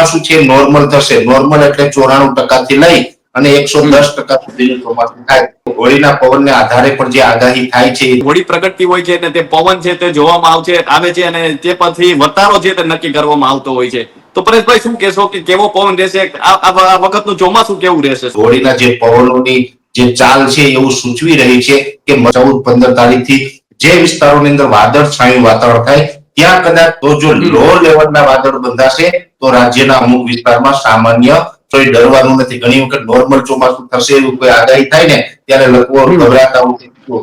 ચોમાસું છે? નોર્મલ થશે. નોર્મલ એટલે ચોરાણું ટકાથી લઈ અને એકસો દસ ટકા સુધીનું ચોમાસું થાય. હોળીના પવનને આધારે પણ જે આગાહી થાય છે હોળી પ્રગટતી હોય છે અને તે પવન છે તે જોવામાં આવશે આવે છે અને તે પછી વતારો છે તે નક્કી કરવામાં આવતો હોય છે. તો પરેશભાઈ શું કહેશો કે કેવો પવન રહેશે? આ વખતનું ચોમાસું કેવું રહેશે? હોળીના જે પવનોની જે ચાલ છે એવું સૂચવી રહી છે કે ચૌદ પંદર તારીખથી જે વિસ્તારોની અંદર વાદળ છાયું વાતાવરણ થાય ત્યાં કદાચ તો જો લો લેવલના વાદળ બંધાશે તો રાજ્યના અમુક વિસ્તારમાં સામાન્ય કોઈ ડરવાનું નથી. ઘણી વખત નોર્મલ ચોમાસું થશે એવું કોઈ આગાહી થાય ને ત્યારે લોકો ગભરાતા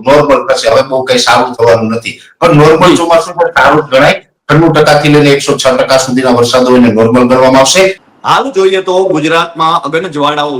નોર્મલ થશે. હવે બહુ કઈ સારું થવાનું નથી. પણ નોર્મલ ચોમાસું પણ સારું જ ગણાય. ઠંડુ ટકાથી લઈને એકસો છ ટકા સુધીના વરસાદ હોય નોર્મલ ગણવામાં આવશે. હાલ જોઈએ તો ગુજરાતમાં અગન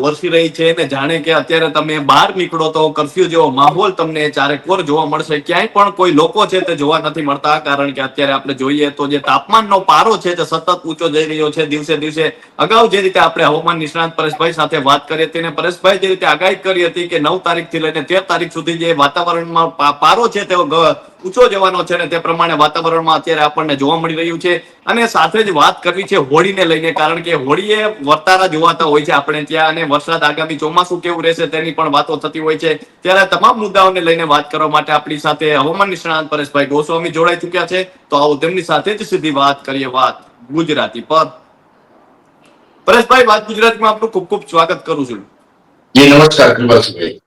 વરસી રહી છે અને જાણે કે અત્યારે તમે બહાર નીકળો તો કરફ્યુ જેવો માહોલ તમને ચારેકોર જોવા મળશે. ક્યાંય પણ કોઈ લોકો છે તે જોવા નથી મળતા, કારણ કે અત્યારે આપણે જોઈએ તો જે તાપમાનનો પારો છે તે સતત ઊંચો જઈ રહ્યો છે. દિવસે દિવસે અગાઉ જે રીતે આપણે હવામાન નિષ્ણાંત પરેશભાઈ સાથે વાત કરી હતી અને પરેશભાઈ જે રીતે આગાહી કરી હતી કે નવ તારીખથી લઈને તેર તારીખ સુધી જે વાતાવરણમાં પારો છે તે ઊંચો જવાનો છે ને તે પ્રમાણે વાતાવરણમાં અત્યારે આપણને જોવા મળી રહ્યું છે. અને સાથે જ વાત કરવી છે હોળીને લઈને, કારણ કે હોળીએ વર્તારા જોવાતા હોય છે આપણે ત્યાં અને વરસાદ આગામી ચોમાસું કેવું રહેશે તેની પણ વાતો થતી હોય છે. ત્યારે તમામ મુદ્દાઓને લઈને વાત કરવા માટે આપણી સાથે હવામાન નિષ્ણાંત પરેશભાઈ ગોસ્વામી જોડાઈ ચુક્યા છે. તો આવો તેમની સાથે જ સીધી વાત કરીએ વાત ગુજરાતી પર. પરેશભાઈ, વાત ગુજરાતીમાં આપનું ખૂબ ખૂબ સ્વાગત કરું છું. નમસ્કાર કૃપાલસિંહભાઈ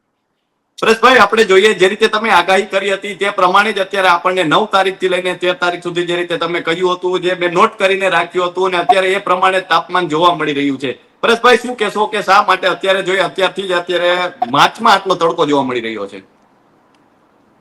પરેશભાઈ આપણે જોઈએ જે રીતે તમે આગાહી કરી હતી તે પ્રમાણે જ અત્યારે આપણને નવ તારીખથી લઈને તેર તારીખ સુધી જે રીતે તમે કહ્યું હતું, જે મેં નોટ કરીને રાખ્યું હતું અને અત્યારે એ પ્રમાણે તાપમાન જોવા મળી રહ્યું છે. પરેશભાઈ શું કહેશો કે શા માટે અત્યારે જોઈએ, અત્યારથી જ અત્યારે માર્ચમાં આટલો તડકો જોવા મળી રહ્યો છે?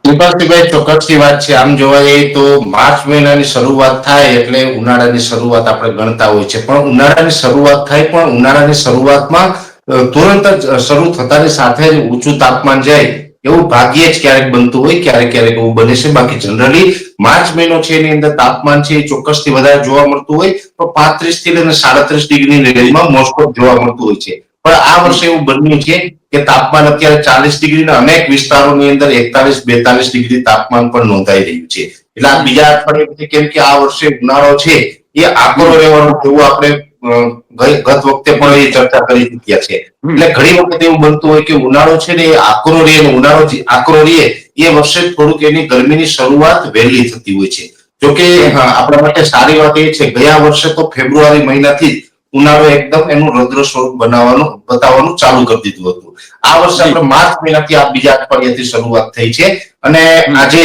કૃપાલસિંહભાઈ ચોક્કસની વાત છે. આમ જોવા જઈએ તો માર્ચ મહિનાની શરૂઆત થાય એટલે ઉનાળાની શરૂઆત આપણે ગણતા હોય છે. પણ ઉનાળાની શરૂઆત થાય, પણ ઉનાળાની શરૂઆતમાં તુરંત જ શરૂ થતાની સાથે જ ઊંચું તાપમાન જાય એવું ભાગ્યે જ ક્યારેક બનતું હોય, ક્યારેક ક્યારેક એવું બને છે. બાકી જનરલી માર્ચ મહિનો છે એની અંદર તાપમાન છે એ ચોક્કસથી વધારે જોવા મળતું હોય, તો પાંત્રીસથી લઈને સાડત્રીસ ડિગ્રીની રેન્જમાં મોસ્ટ ઓફ જોવા મળતું હોય છે. પણ આ વર્ષે એવું બન્યું છે કે તાપમાન અત્યારે ચાલીસ ડિગ્રીના અનેક વિસ્તારોની અંદર એકતાલીસ, બેતાલીસ ડિગ્રી તાપમાન પણ નોંધાઈ રહ્યું છે. એટલે આ બીજા અઠવાડિયે કેમ કે આ વર્ષે ઉનાળો છે, એ આકરો રહેવાનું એવું આપણે ગત વખતે પણ એ ચર્ચા કરી ચૂક્યા છે. એટલે ઘણી વખત એવું બનતું હોય કે ઉનાળો છે ને આકરો રે ઉનાળો આકરો રે એ વર્ષે થોડુંક એની ગરમીની શરૂઆત વહેલી થતી હોય છે. જોકે આપણા માટે સારી વાત એ છે ગયા વર્ષે તો ફેબ્રુઆરી મહિનાથી જ ઉનાળો એકદમ એનું રૌદ્ર સ્વરૂપ બનાવવાનું બતાવવાનું ચાલુ કરી દીધું હતું. આ વર્ષે આપણે માર્ચ મહિનાથી આ બીજા અઠવાડિયાથી શરૂઆત થઈ છે અને આજે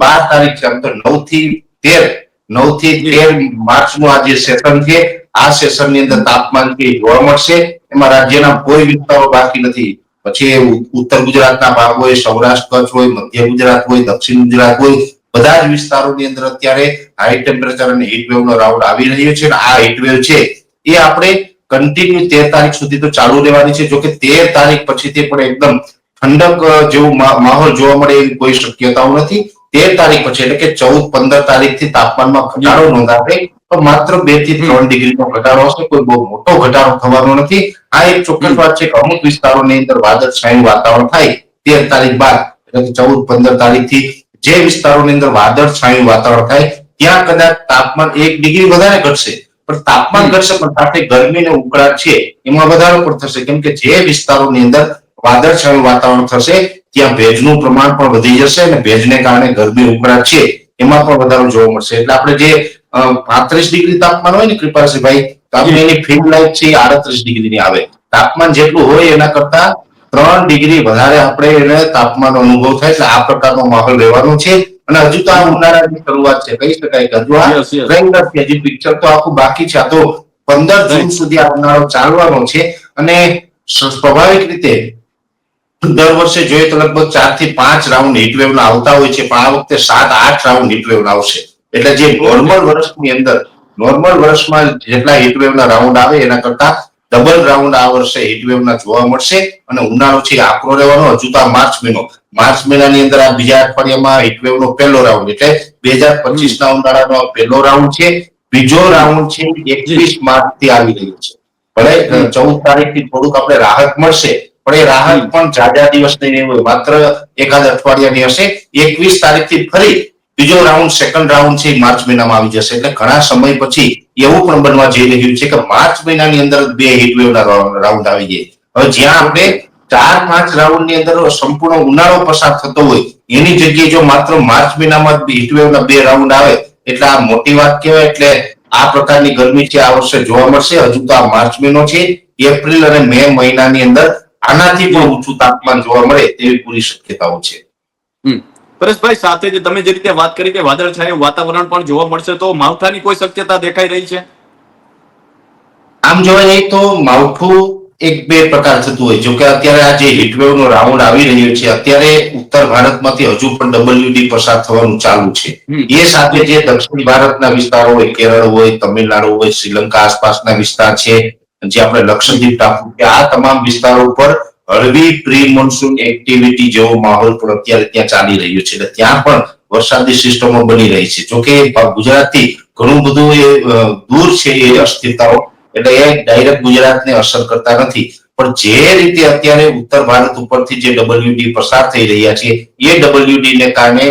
બાર તારીખ છે આમ તો નવથી તેર નવથી તેર માર્ચનું આ જે સેશન છે. આ સેશનની અંદર તાપમાન છે જોવા મળશે, એમાં રાજ્યના કોઈ વિસ્તારો બાકી નથી. પછી ઉત્તર ગુજરાતના ભાગ હોય, સૌરાષ્ટ્ર કચ્છ હોય, મધ્ય ગુજરાત હોય, દક્ષિણ ગુજરાત હોય, બધા જ વિસ્તારોની અંદર અત્યારે હાઈ ટેમ્પરેચર અને હીટ વેવ નો રાઉન્ડ આવી રહ્યો છે આ હીટ છે એ આપણે કન્ટિન્યુ તેર તારીખ સુધી તો ચાલુ રહેવાની છે. જોકે તેર તારીખ પછી તે પણ એકદમ ઠંડક જેવું માહોલ જોવા મળે એવી કોઈ શક્યતાઓ નથી. તેર તારીખ પછી એટલે કે ચૌદ, પંદર તારીખથી તાપમાનમાં ઘટાડો નોંધાશે. તો માત્ર બેથી ત્રણ ડિગ્રીનો ઘટાડો હશે કોઈ બહુ મોટો ઘટાડો થવાનો નથી. આ એક ચોક્કસ વાત છે કે અમુક વિસ્તારોની અંદર વાદળછાયું વાતાવરણ થાય તેર તારીખ બાદ એટલે કે ચૌદ પંદર તારીખથી જે વિસ્તારોની અંદર વાદળછાયું વાતાવરણ થાય ત્યાં કદાચ તાપમાન એક ડિગ્રી વધારે ઘટશે. પણ તાપમાન ઘટશે પણ સાથે ગરમી અને ઉકળાટ છે એમાં વધારો પણ થશે. કેમ કે જે વિસ્તારોની અંદર વાદળછાયું વાતાવરણ થશે ત્યાં ભેજનું પ્રમાણ પણ વધી જશે અને ભેજને કારણે ગરમી ઉકળાટ છે એમાં પણ વધારો જોવા મળશે. એટલે આપણે જે પાંત્રીસ ડિગ્રી તાપમાન હોય ને કૃપાલસિંહભાઈ તમને એની ફિલ્ડ લાઈફ છે આડત્રીસ ડિગ્રીની આવે. તાપમાન જેટલું હોય એના કરતા ત્રણ ડિગ્રી વધારે આપણે એને તાપમાનનો અનુભવ થાય એટલે આ પ્રકારનો માહોલ રહેવાનો છે. અને હજુ તો આ ઉનાળાની શરૂઆત છે. કહી શકાય કે હજુ આ ટ્રેન્ડર છે. હજી પિક્ચર તો આખું બાકી છે. આ તો પંદર જૂન સુધી આ ઉનાળો ચાલવાનો છે. અને સ્વાભાવિક રીતે દર વર્ષે જોઈએ તો લગભગ ચારથી પાંચ રાઉન્ડ હીટવેવ ના આવતા હોય છે. પણ આ વખતે સાત આઠ રાઉન્ડ હીટવેવ ના આવશે. એટલે જે નોર્મલ વર્ષની અંદર નોર્મલ વર્ષમાં જેટલા હીટવેવના રાઉન્ડ આવે, એના કરતા ડબલ રાઉન્ડ આ વર્ષે હીટવેવના જોવા મળશે અને ઉનાળો છે આકરો રહેવાનો, હજુ તો આ માર્ચ મહિનો. માર્ચ મહિનાની અંદર આ બીજા અઠવાડિયામાં હીટવેવનો પહેલો રાઉન્ડ એટલે બે હજાર પચીસ ના ઉનાળાનો પહેલો રાઉન્ડ છે. બીજો રાઉન્ડ છે એકવીસ માર્ચથી આવી રહ્યો છે. ભલે ચૌદ તારીખથી થોડુંક આપણે રાહત મળશે, પણ એ રાહત પણ જાજા દિવસ નહીં હોય. માત્ર એકાદ અઠવાડિયાની હશે. એકવીસ તારીખથી ફરી બીજો રાઉન્ડ સેકન્ડ રાઉન્ડ છે માર્ચ મહિનામાં આવી જશે. એટલે ઘણા સમય પછી એવું પણ બનવા જઈ રહ્યું છે કે માર્ચ મહિનાની અંદર બે હીટવેવના રાઉન્ડ આવી જાય. હવે જ્યાં આપણે ચાર, પાંચ રાઉન્ડની અંદર સંપૂર્ણ ઉનાળો પસાર થતો હોય, એની જગ્યાએ જો માત્ર માર્ચ મહિનામાં હીટવેવના બે રાઉન્ડ આવે, એટલે આ મોટી વાત કહેવાય, એટલે આ પ્રકારની ગરમી છે, આ વર્ષે જોવા મળશે. હજુ તો આ માર્ચ મહિનો છે, એપ્રિલ અને મે મહિનાની અંદર આનાથી પણ ઊંચું તાપમાન જોવા મળે તેવી પૂરી શક્યતાઓ છે. પરેશભાઈ સાથે જે તમે જે રીતે વાત કરી કે વાદળછાયું વાતાવરણ પણ જોવા મળશે તો માવઠાની કોઈ શક્યતા દેખાઈ રહી છે? આમ જોવા જઈએ તો માવઠું એક બે પ્રકાર થતું હોય. જો કે અત્યારે આ જે હીટવેવ નો રાઉન્ડ આવી રહ્યો છે અત્યારે ઉત્તર ભારતમાંથી હજુ પણ ડબલ્યુડી પસાર થવાનું ચાલુ છે. એ સાથે જે દક્ષિણ ભારતના વિસ્તારો હોય કેરળ હોય તમિલનાડુ હોય શ્રીલંકા આસપાસના વિસ્તાર છે જે આપણે લક્ષદ્વીપ ટાપુ કે આ તમામ વિસ્તારો પર હળવી પ્રી મોન્સૂન એક્ટિવિટી જેવો માહોલ પણ અત્યારે ત્યાં ચાલી રહ્યો છે એટલે ત્યાં પણ વરસાદી સિસ્ટમો બની રહી છે. જોકે ગુજરાતથી ઘણું બધું એ દૂર છે એ અસ્થિરતાઓ, એટલે એ ડાયરેક્ટ ગુજરાતને અસર કરતા નથી. પણ જે રીતે અત્યારે ઉત્તર ભારત ઉપરથી જે ડબલ્યુડી પસાર થઈ રહ્યા છે, એ ડબલ્યુડી ને કારણે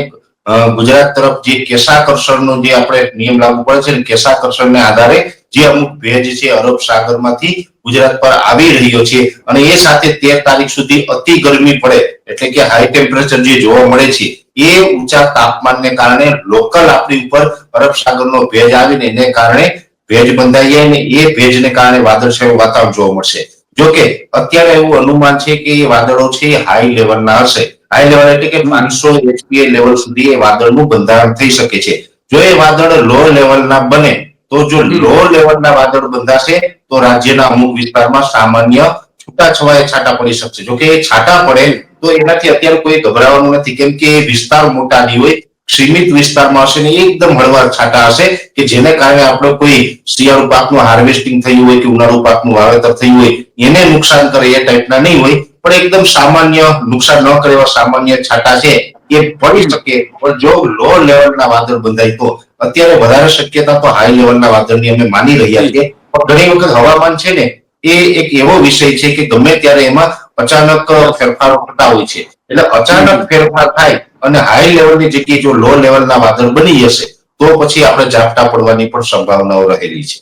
ગુજરાત તરફ જે કેશાકર્ષણનો જે આપણે નિયમ લાગુ પડે છે ને કેશાકર્ષણને આધારે જે અમુક ભેજ છે અરબ સાગરમાંથી ગુજરાત પર આવી રહ્યો છે અને એ સાથે તેર તારીખ સુધી અતિ ગરમી પડે એટલે કે હાઈ ટેમ્પરેચર જે જોવા મળે છે, એ ઊંચા તાપમાનને કારણે લોકલ આપણી ઉપર અરબ સાગરનો ભેજ આવીને એને કારણે ભેજ બંધાઈ જાય ને એ ભેજને કારણે વાદળછાયું વાતાવરણ જોવા મળશે. જોકે અત્યારે એવું અનુમાન છે કે એ વાદળો છે હાઈ લેવલના હશે. હાઈ લેવલ એટલે કે પાંચસો એચપીએ લેવલ સુધી એ વાદળનું બંધારણ થઈ શકે છે. જો એ વાદળ લો લેવલના બને તો જો લો લેવલના વાદળ બંધાશે તો રાજ્યના અમુક વિસ્તારમાં સામાન્ય છૂટાછવાયા છાંટા પડી શકશે. જોકે એ છાંટા પડે તો એનાથી અત્યારે કોઈ ગભરાવાનું નથી. કેમ કે વિસ્તાર મોટા નહીં હોય સીમિત વિસ્તારમાં હશે ને એકદમ હળવા છાંટા હશે કે જેને કારણે આપણે કોઈ શિયાળુ પાકનું હાર્વેસ્ટિંગ થયું હોય કે ઉનાળુ પાકનું વાવેતર થયું હોય એને નુકસાન કરે એ ટાઈપના નહીં હોય પણ એકદમ સામાન્ય નુકસાન ન કરે એવા સામાન્ય છાટા છે એ પડી શકે. પણ જો લો લેવલના વાદળ બંધાય તો અત્યારે વધારે શક્યતા તો હાઈ લેવલના વાદળની અમે માની રહ્યા છીએ. પણ ઘણી વખત હવામાન છે ને એ એક એવો વિષય છે કે ગમે ત્યારે એમાં અચાનક ફેરફારો થતા હોય છે. એટલે અચાનક ફેરફાર થાય અને હાઈ લેવલની જગ્યાએ જો લો લેવલના વાદળ બની જશે તો પછી આપણે ઝાપટા પડવાની પણ સંભાવનાઓ રહેલી છે.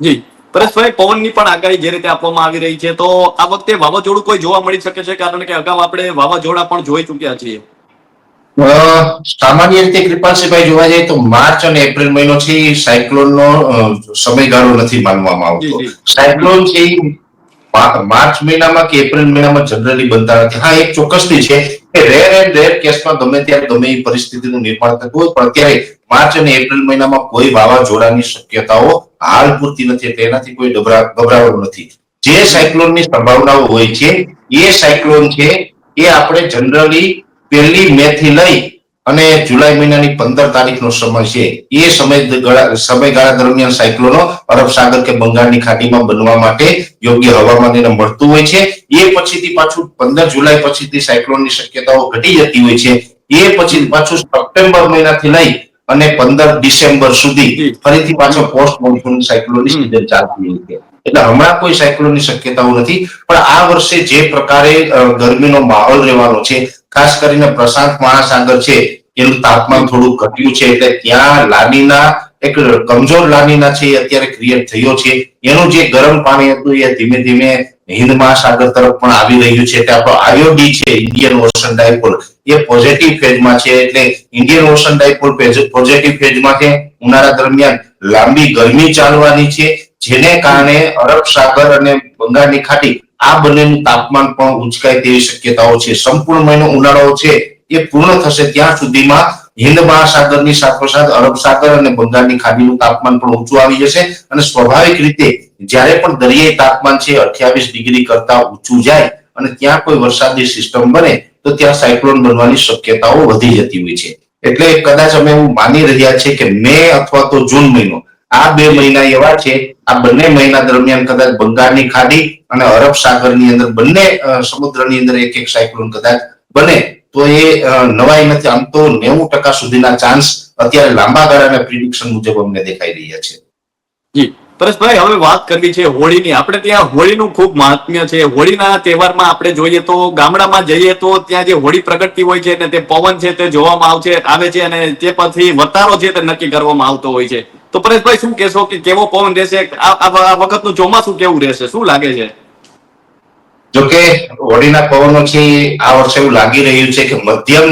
જી. પરેશભાઈ પવનની પણ આગાહી જે રીતે આપવામાં આવી રહી છે તો આ વખતે વાવાઝોડું કોઈ જોવા મળી શકે છે? કારણ કે અગાઉ આપણે વાવાઝોડા પણ જોઈ ચૂક્યા છીએ. સામાન્ય રીતે કૃપાલસિંહભાઈ જોવા જઈએ તો માર્ચ અને એપ્રિલ મહિનો છે એ સાયક્લોનનો સમયગાળો નથી માનવામાં આવતો. સાયક્લોન છે માર્ચ મહિનામાં કે એપ્રિલ મહિનામાં જનરલી બનતા નથી. હા એક ચોક્કસથી છે કે રેર એન્ડ રેર કેસમાં ગમે ત્યારે ગમે એ પરિસ્થિતિનું નિર્માણ થતું હોય પણ અત્યારે માર્ચ અને એપ્રિલ મહિનામાં કોઈ વાવાઝોડાની શક્યતાઓ હાલ પૂરતી નથી એટલે એનાથી કોઈ ગભરા ગભરાવાનું નથી. જે સાયક્લોનની સંભાવનાઓ હોય છે એ સાયક્લોન છે એ આપણે જનરલી પહેલી મે થી લઈ અને જુલાઈ મહિનાની પંદર તારીખનો સમય છે. એ સમય ગળા- સમયગાળા દરમિયાન સાયક્લોનો અરબ સાગર કે બંગાળની ખાડીમાં બનવા માટે યોગ્ય હવામાન એને મળતું હોય છે. એ પછીથી પાછું પંદર જુલાઈ પછીથી સાયક્લોનની શક્યતાઓ ઘટી જતી હોય છે. એ પછી પાછું સપ્ટેમ્બર મહિનાથી લઈ અને પંદર ડિસેમ્બર સુધી ફરીથી પાછો પોસ્ટ મોન્સૂન સાયક્લોનની. સિઝન ચાલતી હોય છે. એટલે હમણાં કોઈ સાયક્લોનની શક્યતાઓ નથી. પણ આ વર્ષે જે પ્રકારે ગરમીનો માહોલ રહેવાનો છે ખાસ કરીને પ્રશાંત મહાસાગર છે, એનું તાપમાન થોડું ઘટ્યું છે, એટલે ત્યાં લાનીના એક કમજોર લાનીના છે એ અત્યારે ક્રિએટ થયો છે. એનું જે ગરમ પાણી હતું એ ધીમે ધીમે હિન્દ મહાસાગર તરફ પણ આવી રહ્યું છે. એટલે આપણો આયોડી છે ઇન્ડિયન ઓશન ડાયપોલ એ પોઝિટિવ ફેઝમાં છે, એટલે ઇન્ડિયન ઓશન ડાયપોલ પોઝિટિવ ફેઝમાં છે. ઉનાળા દરમિયાન લાંબી ગરમી ચાલવાની છે, જેને કારણે અરબ સાગર અને બંગાળની ખાડી આ બંનેનું તાપમાન પણ ઉંચકાય તેવી શક્યતાઓ છે. સંપૂર્ણ મહિનો ઉનાળો છે, એ પૂર્ણ થશે ત્યાં સુધીમાં હિન્દ મહાસાગરની સાથોસાથ અરબ સાગર અને બંગાળની ખાડીનું તાપમાન પણ ઊંચું આવી જશે અને સ્વાભાવિક રીતે જ્યારે પણ દરિયાઈ તાપમાન છે, અઠ્યાવીસ ડિગ્રી કરતા ઊંચું જાય અને ત્યાં કોઈ વરસાદી સિસ્ટમ બને, તો ત્યાં સાયક્લોન બનવાની શક્યતાઓ વધી જતી હોય છે. એટલે કદાચ અમે એવું માની રહ્યા છે કે મે અથવા તો જૂન મહિનો, આ બે મહિના એવા છે આ બંને મહિના દરમિયાન કદાચ બંગાળની ખાડી અને અરબ સાગરની અંદર બંને સમુદ્રની અંદર એક એક સાયક્લોન કદાચ બને, તો એ નવાઈ નથી. આમ તો નેવું ટકા સુધીના ચાન્સ અત્યારે લાંબા ગાળાના પ્રિડિક્શન મુજબ અમને દેખાઈ રહ્યા છે. જી. પરેશભાઈ, હવે વાત કરવી છે હોળીની. આપણે ત્યાં હોળીનું ખૂબ મહાત્મ્ય છે. હોળીના તહેવારમાં આપણે જોઈએ તો ગામડામાં જઈએ તો ત્યાં જે હોળી પ્રગટતી હોય છે ને તે પવન છે તે જોવામાં આવશે, આવે છે અને તે પછી વતારો છે તે નક્કી કરવામાં આવતો હોય છે. તો પરેશભાઈ શું કહેશો કે કેવો પવન રહેશે? આ વખતનું ચોમાસું કેવું રહેશે? શું લાગે છે? જોકે હોળીના પવનો છે આ વર્ષે એવું લાગી રહ્યું છે કે મધ્યમ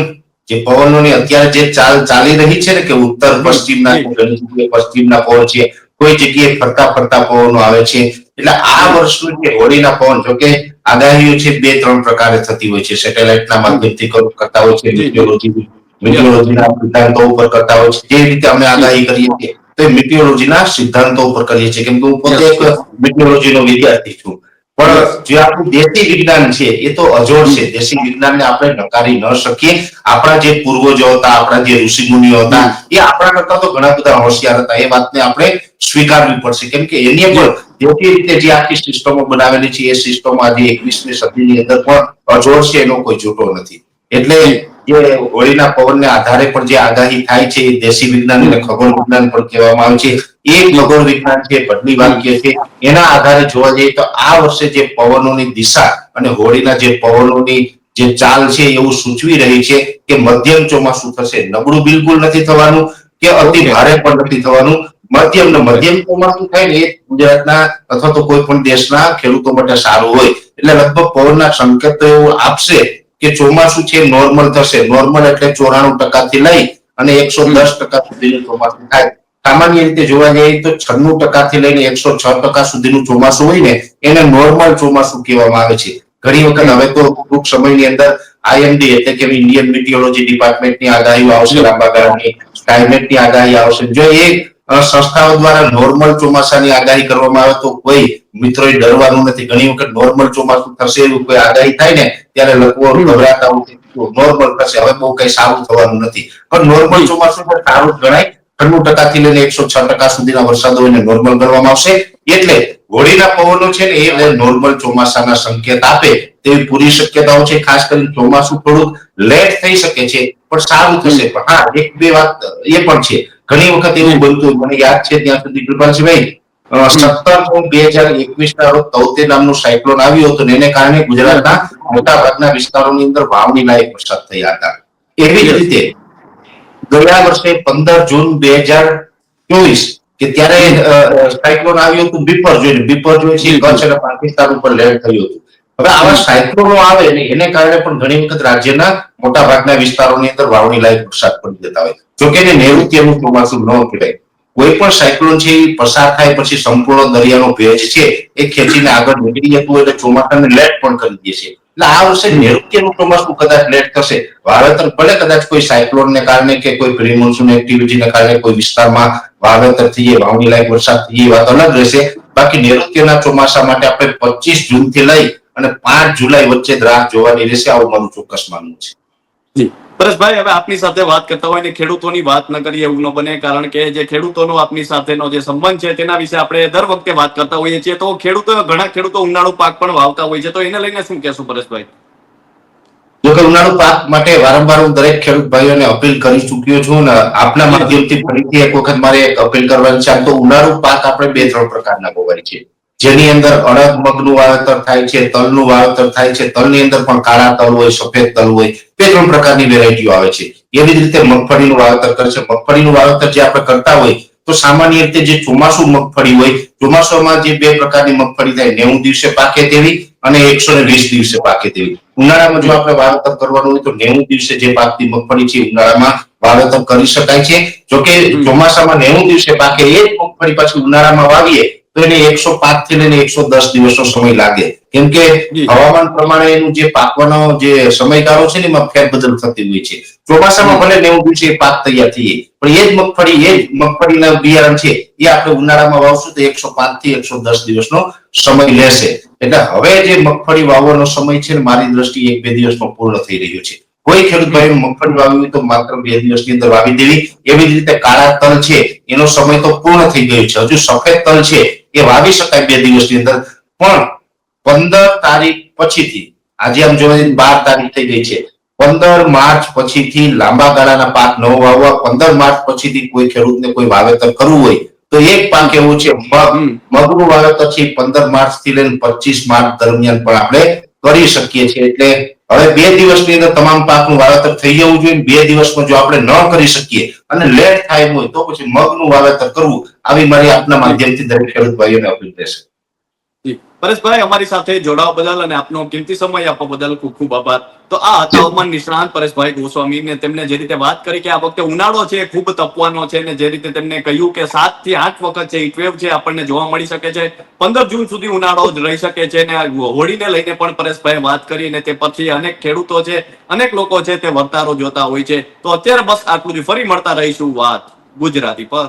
જે પવનોની અત્યારે જે ચાલ ચાલી રહી છે ને કે ઉત્તર પશ્ચિમના જી. પશ્ચિમના પવન છે કોઈ જગ્યાએ ફરતા ફરતા પવનો આવે છે. એટલે આ વર્ષનું જે હોળીના પવન જોકે આગાહીઓ છે બે ત્રણ પ્રકારે થતી હોય છે. સેટેલાઇટના માધ્યમથી કરતા હોય છે જી. meteorology સિદ્ધાંતો ઉપર કરતા હોય છે. જે રીતે અમે આગાહી કરીએ છીએ. તો મિટિયોલોજીના સિદ્ધાંતો ઉપર કરીએ છીએ. કેમ કે હું પોતે એક મિટિયોલોજીનો વિદ્યાર્થી છું. પણ જે આપણું દેશી વિજ્ઞાન છે એ તો અજોડ છે. દેશી વિજ્ઞાનને આપણે નકારી ન શકીએ. આપણા જે પૂર્વજો હતા આપણા જે ઋષિ મુનિઓ હતા એ આપણા કરતા તો ઘણા બધા હોશિયાર હતા. એ વાતને આપણે સ્વીકારવી પડશે. કેમ કે એની પણ દેશી રીતે જે આખી સિસ્ટમો બનાવેલી છે એ સિસ્ટમ આજે એકવીસમી સદીની અંદર પણ અજોડ છે એનો કોઈ જૂટો નથી. એટલે જે હોળીના પવનને આધારે પણ જે આગાહી થાય છે એ દેશી વિજ્ઞાન અને ખગોળ વિજ્ઞાન પણ કહેવામાં આવે છે. એ ખગોળ વિજ્ઞાન છે ભટલી વાક્ય છે. એના આધારે જોવા જઈએ તો આ વર્ષે જે પવનોની દિશા અને હોળીના જે પવનોની જે ચાલ છે એવું સૂચવી રહી છે કે મધ્યમ ચોમાસું થશે. નબળું બિલકુલ નથી થવાનું કે અતિ ભારે પણ નથી થવાનું. મધ્યમ ને મધ્યમ ચોમાસું થાય ને એ ગુજરાતના અથવા તો કોઈ પણ દેશના ખેડૂતો માટે સારું હોય. એટલે લગભગ પવનના સંકેત એવું આપશે કે ચોમાસું છે નોર્મલ થશે. નોર્મલ એટલે ચોરાણું ટકાથી લઈ અને એકસો દસ ટકા સુધીનું ચોમાસું થાય. સામાન્ય રીતે જોવા જઈએ તો છન્નું ટકાથી લઈને એકસો છ ટકા સુધીનું ચોમાસું હોય ને એને નોર્મલ ચોમાસું કહેવામાં આવે છે. ઘણી વખત હવે તો ટૂંક સમયની અંદર આઈએમડી એટલે કે ઇન્ડિયન મિટિયોલોજી ડિપાર્ટમેન્ટની આગાહીઓ આવશે લાંબા ગાળાની. ક્લાઇમેટની આગાહી આવશે. જો એ સંસ્થાઓ દ્વારા નોર્મલ ચોમાસાની આગાહી કરવામાં આવે તો કોઈ મિત્રોએ ડરવાનું નથી. ઘણી વખત નોર્મલ ચોમાસું થશે એવું કોઈ આગાહી થાય ને ત્યારે લોકો ગભરાતા નોર્મલ થશે. હવે બહુ કઈ સારું થવાનું નથી. પણ નોર્મલ ચોમાસું પણ સારું ગણાય. ઠંડુ ટકાથી લઈને એકસો છ ટકા સુધીના વરસાદો એને નોર્મલ ગણવામાં આવશે. એટલે હોળીના પવનો છે ને એ નોર્મલ ચોમાસાના સંકેત આપે તેવી પૂરી શક્યતાઓ છે. ખાસ કરીને ચોમાસું થોડુંક લેટ થઈ શકે છે પણ સારું થશે. પણ હા એક બે વાત એ પણ છે. ઘણી વખત એવું બનતું. મને યાદ છે ત્યાં સુધી કૃપાલસિંહભાઈ સત્તર બે હજાર એકવીસ ના રોજ તૌતે નામનું સાયક્લોન આવ્યું હતું એને કારણે ગુજરાતના મોટા ભાગના વિસ્તારોની અંદર વાવણી લાયક વરસાદ થયા હતા એવી જ રીતે ગયા વર્ષે પંદર જૂન બે હજાર ચોવીસ કે ત્યારે સાયક્લોન આવ્યું હતું, બિપરજોય બિપરજોય છે કચ્છ અને પાકિસ્તાન ઉપર લેન્ડ થયું હતું હવે આવા સાયક્લોનો આવે ને એને કારણે પણ ઘણી વખત રાજ્યના મોટા ભાગના વિસ્તારોની અંદર વાવણી લાયક વરસાદ પડી જતા હોય. જોકે એને નૈઋત્યનું ચોમાસું ન કહેવાય. કોઈ પણ સાયક્લોન છે એ પસાર થાય પછી સંપૂર્ણ દરિયાનો ભેજ છે એ ખેંચીને આગળ નીકળી જતું હોય એટલે ચોમાસાને લેટ પણ કરી દે છે. એટલે આ વર્ષે નૈઋત્યનું ચોમાસું કદાચ લેટ થશે વાવેતર ભલે કદાચ કોઈ સાયક્લોનને કારણે કે કોઈ પ્રી મોન્સૂન એક્ટિવિટીને કારણે કોઈ વિસ્તારમાં વાવેતર થઈએ, વાવણી લાયક વરસાદ થઈએ એ વાત અલગ રહેશે. બાકી નૈઋત્યના ચોમાસા માટે આપણે પચીસ જૂનથી લઈ અને પાંચ જુલાઈ વચ્ચે રાહ જોવાની રહેશે આવું મારું ચોક્કસ માનવું છે. પરેશભાઈ હવે આપની સાથે વાત કરતા હોય ને ખેડૂતોની વાત ન કરીએ એવું ન બને કારણ કે જે ખેડૂતોનો આપની સાથેનો જે સંબંધ છે તેના વિશે આપણે દર વખતે વાત કરતા હોઈએ છીએ. તો ખેડૂતો ઘણા ખેડૂતો ઉનાળુ પાક પણ વાવતા હોય છે. તો એને લઈને શું કહેશું પરેશભાઈ? જોકે ઉનાળુ પાક માટે વારંવાર હું દરેક ખેડૂત ભાઈઓને અપીલ કરી ચૂક્યો છું અને આપના માધ્યમથી ફરીથી એક વખત મારે એક અપીલ કરવાની છે. આમ તો ઉનાળુ પાક આપણે બે ત્રણ પ્રકારના ગોવાય છે. જેની અંદર અડદ મગનું વાવેતર થાય છે તલનું વાવેતર થાય છે તલની અંદર પણ કાળા તલ હોય સફેદ તલ હોય બે ત્રણ પ્રકારની વેરાયટીઓ આવે છે. એવી જ રીતે મગફળીનું વાવેતર કરે છે. મગફળીનું વાવેતર જે આપણે કરતા હોય તો સામાન્ય રીતે જે ચોમાસુ મગફળી હોય ચોમાસામાં જે બે પ્રકારની મગફળી થાય નેવું દિવસે પાકે તેવી અને એકસો ને વીસ દિવસે પાકે તેવી. ઉનાળામાં જો આપણે વાવેતર કરવાનું હોય તો નેવું દિવસે જે પાકતી મગફળી છે ઉનાળામાં વાવેતર કરી શકાય છે. જોકે ચોમાસામાં નેવું દિવસે પાકે એ જ મગફળી પાછી ઉનાળામાં વાવીએ તો એને એકસો પાંચથી લઈને એકસો દસ દિવસનો સમય લાગે. કેમ કે હવામાન પ્રમાણે એનું જે પાકવાનો જે સમયગાળો છે ને એમાં ફેરબદલ થતી હોય છે. ચોમાસામાં ભલે નેવું દિવસે એ પાક તૈયાર થઈ જાય પણ એ જ મગફળી એ જ મગફળીના બિયારણ છે એ આપણે ઉનાળામાં વાવશું તો એકસો પાંચથી એકસો દસ દિવસનો સમય લેશે. એટલે હવે જે મગફળી વાવવાનો સમય છે મારી દ્રષ્ટિએ એક બે દિવસમાં પૂર્ણ થઈ રહ્યો છે. કોઈ ખેડૂત ભાઈ મગફળી વાવી તો માત્ર બે દિવસની અંદર વાવી દેવી. એવી જ રીતે કાળા તલ છે એનો સમય તો પૂર્ણ થઈ ગયો છે. હજુ સફેદ તલ છે એ વાવી શકાય બે દિવસની અંદર. પણ પંદર તારીખ પછીથી આજે આમ જોવા બાર તારીખ થઈ ગઈ છે. પંદર માર્ચ પછીથી લાંબા ગાળાના પાક ન વાવવા પંદર માર્ચ પછીથી કોઈ ખેડૂતને કોઈ વાવેતર કરવું હોય તો એક પાક એવું છે મગ. મગનું વાવેતર છે પંદર માર્ચથી લઈને પચીસ માર્ચ દરમિયાન પણ આપણે કરી શકીએ છીએ. એટલે હવે બે દિવસની અંદર તમામ પાકનું વાવેતર થઈ જવું જોઈએ. બે દિવસમાં જો આપણે ન કરી શકીએ અને લેટ થાય હોય તો પછી મગનું વાવેતર કરવું. આવી મારી આપના માધ્યમથી દરેક ખેડૂત ભાઈઓને અપીલ રહેશે. પરેશભાઈ અમારી સાથે જોડાવા બદલ અને આપનો કિંમતી સમય આપવા બદલ ખૂબ ખૂબ આભાર. તો આ હતા હવામાન નિષ્ણાંત પરેશભાઈ ગોસ્વામી ને તેમને જે રીતે વાત કરી કે આ વખતે ઉનાળો છે ખૂબ તપવાનો છે ને જે રીતે તેમને કહ્યું કે સાતથી આઠ વખત છે હીટવેવ છે આપણને જોવા મળી શકે છે. પંદર જૂન સુધી ઉનાળો જ રહી શકે છે ને હોળીને લઈને પણ પરેશભાઈ વાત કરી ને તે પછી અનેક ખેડૂતો છે અનેક લોકો છે તે વર્તારો જોતા હોય છે. તો અત્યારે બસ આટલું જ. ફરી મળતા રહીશું વાત ગુજરાતી પર.